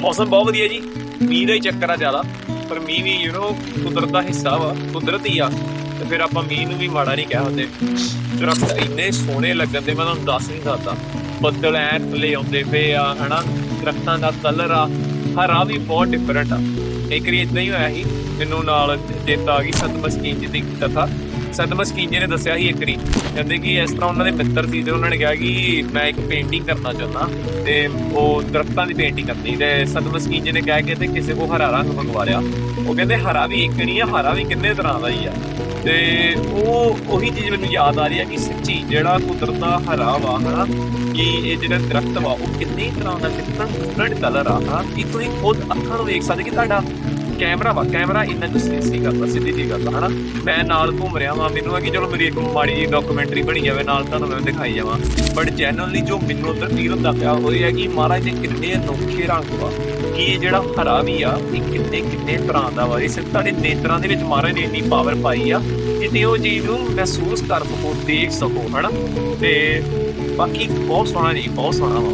ਮੌਸਮ ਬਹੁਤ ਵਧੀਆ ਜੀ। ਮੀਂਹ ਦਾ ਹੀ ਚੱਕਰ ਆ ਜ਼ਿਆਦਾ। ਪਰ ਮੀਂਹ ਵੀ ਯੂ نو ਕੁਦਰਤ ਦਾ ਹਿੱਸਾ ਵਾ, ਕੁਦਰਤ ਹੀ ਆ। ਤੇ ਫਿਰ ਆਪਾਂ ਮੀਂਹ ਨੂੰ ਵੀ ਮਾੜਾ ਨਹੀਂ ਕਹਿ ਸਕਦੇ ਦਰਖਤ ਇੰਨੇ ਸੋਹਣੇ ਲੱਗਣ ਦੇ, ਮੈਂ ਤੁਹਾਨੂੰ ਦੱਸ ਨਹੀਂ ਸਕਦਾ। ਬੱਦਲ ਐ ਥੱਲੇ ਆਉਂਦੇ ਪਏ ਆ, ਹਨਾ? ਦਰਖਤਾਂ ਦਾ ਕਲਰ ਆ। ਹਰਾ ਵੀ ਬਹੁਤ ਡਿਫਰੈਂਟ ਆ। ਇੱਕ ਵਾਰੀ ਇਦਾਂ ਹੀ ਹੋਇਆ ਸੀ। ਮੈਨੂੰ ਨਾਲ ਚੇਤਾ ਆ ਗਈ ਸਤਮਸਕੀਨ ਜੀ ਦੀ ਕਥਾ। ਸਤਮਸਕੀਨ ਜੀ ਨੇ ਦੱਸਿਆ ਸੀ ਇੱਕ ਵਾਰੀ। ਕਹਿੰਦੇ ਕਿ ਇਸ ਤਰ੍ਹਾਂ ਉਹਨਾਂ ਦੇ ਮਿੱਤਰ ਸੀ ਤੇ ਉਹਨਾਂ ਨੇ ਕਿਹਾ ਕਿ ਮੈਂ ਇੱਕ ਪੇਂਟਿੰਗ ਕਰਨਾ ਚਾਹੁੰਦਾ ਤੇ ਉਹ ਦਰਖਤਾਂ ਦੀ ਪੇਂਟਿੰਗ ਕਰਨੀ ਤੇ ਸਤਮਸਕੀਨ ਜੀ ਨੇ ਕਿਹਾ ਕਿ ਤੇ ਕਿਸੇ ਕੋ ਹਰਾ ਰੰਗ ਮੰਗਵਾ ਲਿਆ। ਉਹ ਕਹਿੰਦੇ ਹਰਾ ਵੀ ਇੱਕ ਨਹੀਂ ਆ, ਹਰਾ ਵੀ ਕਿੰਨੇ ਤਰ੍ਹਾਂ ਦਾ ਹੀ ਆ। ਤੇ ਉਹ ਉਹੀ ਚੀਜ਼ ਮੈਨੂੰ ਯਾਦ ਆ ਰਹੀ ਹੈ ਕਿ ਸੱਚੀ ਜਿਹੜਾ ਕੁਦਰਤ ਦਾ ਹਰਾ ਵਾ, ਹਨਾ, ਕਿ ਇਹ ਜਿਹੜਾ ਦਰਖਤ ਵਾ, ਉਹ ਕਿੰਨੀ ਤਰ੍ਹਾਂ ਦਾ ਕਿੰਨਾ ਡਿਫਰੈਂਟ ਕਲਰ ਆ ਹਾਂ ਇਹ ਤੁਸੀਂ ਖੁਦ ਅੱਖਾਂ ਨੂੰ ਵੇਖ ਸਕਦੇ ਕਿ ਤੁਹਾਡਾ ਕੈਮਰਾ ਵਾ ਕੈਮਰਾ ਇੰਨਾ ਕੁ ਸੀ ਕਰਦਾ ਸਿੱਧੀ ਜੀ ਗੱਲ ਆ, ਹਨਾ? ਮੈਂ ਨਾਲ ਘੁੰਮ ਰਿਹਾ ਵਾਂ ਮੈਨੂੰ ਆ ਕਿ ਚਲੋ ਮੇਰੀ ਇੱਕ ਮਾੜੀ ਜੀ ਡਾਕੂਮੈਂਟਰੀ ਬਣੀ ਜਾਵੇ ਨਾਲ ਤੁਹਾਨੂੰ ਮੈਂ ਦਿਖਾਈ ਜਾਵਾਂ। ਬਟ ਜੈਨੂਅਲੀ ਜੋ ਮੈਨੂੰ ਉਧਰ ਫੀਲ ਹੁੰਦਾ ਪਿਆ ਉਹ ਇਹ ਹੈ ਕਿ ਮਹਾਰਾਜ ਦੇ ਕਿੰਨੇ ਅਨੋਖੇ ਰੰਗ ਵਾ ਕਿ ਇਹ ਜਿਹੜਾ ਹਰਾ ਵੀ ਆ ਇਹ ਕਿੰਨੇ ਕਿੰਨੇ ਤਰ੍ਹਾਂ ਦਾ ਵਾ। ਇਹ ਸਿਰਫ ਤੁਹਾਡੇ ਨੇਤਰਾਂ ਦੇ ਵਿੱਚ ਮਹਾਰਾਜ ਨੇ ਇੰਨੀ ਪਾਵਰ ਪਾਈ ਆ ਕਿ ਤੇ ਉਹ ਚੀਜ਼ ਨੂੰ ਮਹਿਸੂਸ ਕਰ ਸਕੋ ਦੇਖ ਸਕੋ ਹਨਾ? ਤੇ ਬਾਕੀ ਬਹੁਤ ਸੋਹਣਾ ਜੀ ਬਹੁਤ ਸੋਹਣਾ ਵਾ